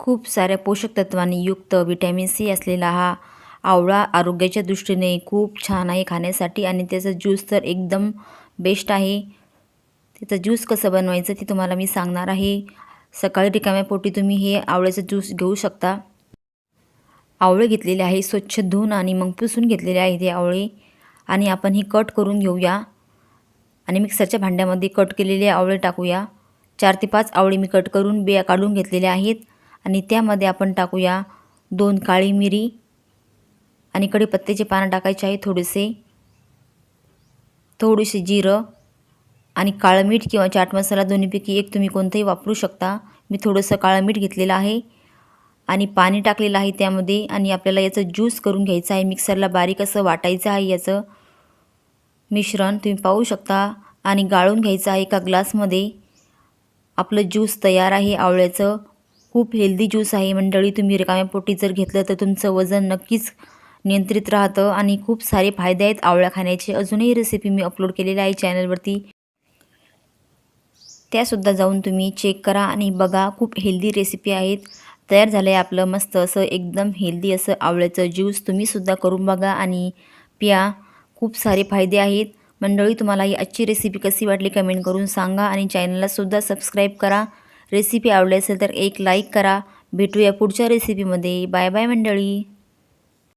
खूप साऱ्या पोषक तत्वांनी युक्त विटॅमिन सी असलेला हा आवळा आरोग्याच्या दृष्टीने खूप छान आहे खाण्यासाठी आणि त्याचं ज्यूस तर एकदम बेस्ट आहे. त्याचं ज्यूस कसं बनवायचं ते तुम्हाला मी सांगणार आहे. सकाळी रिकाम्या पोटी तुम्ही हे आवळ्याचं ज्यूस घेऊ शकता. आवळे घेतलेले आहे स्वच्छ धुवून आणि मग पुसून घेतलेले आहे ते आवळे. आणि आपण ही कट करून घेऊया. आणि मिक्सरच्या भांड्यामध्ये कट केलेले आवळे टाकूया. चार ते पाच आवळे मी कट करून बिया काढून घेतलेल्या आहेत. आणि त्यामध्ये आपण टाकूया दोन काळी मिरी. आणि कढीपत्त्याचे पानं टाकायचे आहे थोडेसे. थोडेसे जिरं आणि काळं मीठ किंवा चाट मसाला दोन्हीपैकी एक तुम्ही कोणतंही वापरू शकता. मी थोडंसं काळं मीठ घेतलेलं आहे. आणि पाणी टाकलेलं आहे त्यामध्ये आणि आपल्याला याचं ज्यूस करून घ्यायचं आहे. मिक्सरला बारीक असं वाटायचं आहे याचं मिश्रण. तुम्ही पाहू शकता. आणि गाळून घ्यायचं आहे एका ग्लासमध्ये. आपलं ज्यूस तयार आहे आवळ्याचं. खूप हेल्दी ज्यूस आहे. मंडळी तुम्ही रिकाम्या पोटी जर घेतलं तर तुमचं वजन नक्कीच नियंत्रित राहतं आणि खूप सारे फायदे आहेत आवळ्या खाण्याचे. अजूनही रेसिपी मी अपलोड केलेली आहे चॅनलवरती त्यासुद्धा जाऊन तुम्ही चेक करा आणि बघा खूप हेल्दी रेसिपी आहेत. तयार झालं आहे आपलं मस्त असं एकदम हेल्दी असं आवळ्याचं ज्यूस तुम्हीसुद्धा करून बघा आणि प्या. खूप सारे फायदे आहेत. मंडळी तुम्हाला ही आजची रेसिपी कशी वाटली कमेंट करून सांगा आणि चॅनललासुद्धा सबस्क्राईब करा. रेसिपी आवडली असेल तर एक लाईक करा. भेटूया पुढच्या रेसिपीमध्ये बाय बाय मंडळी.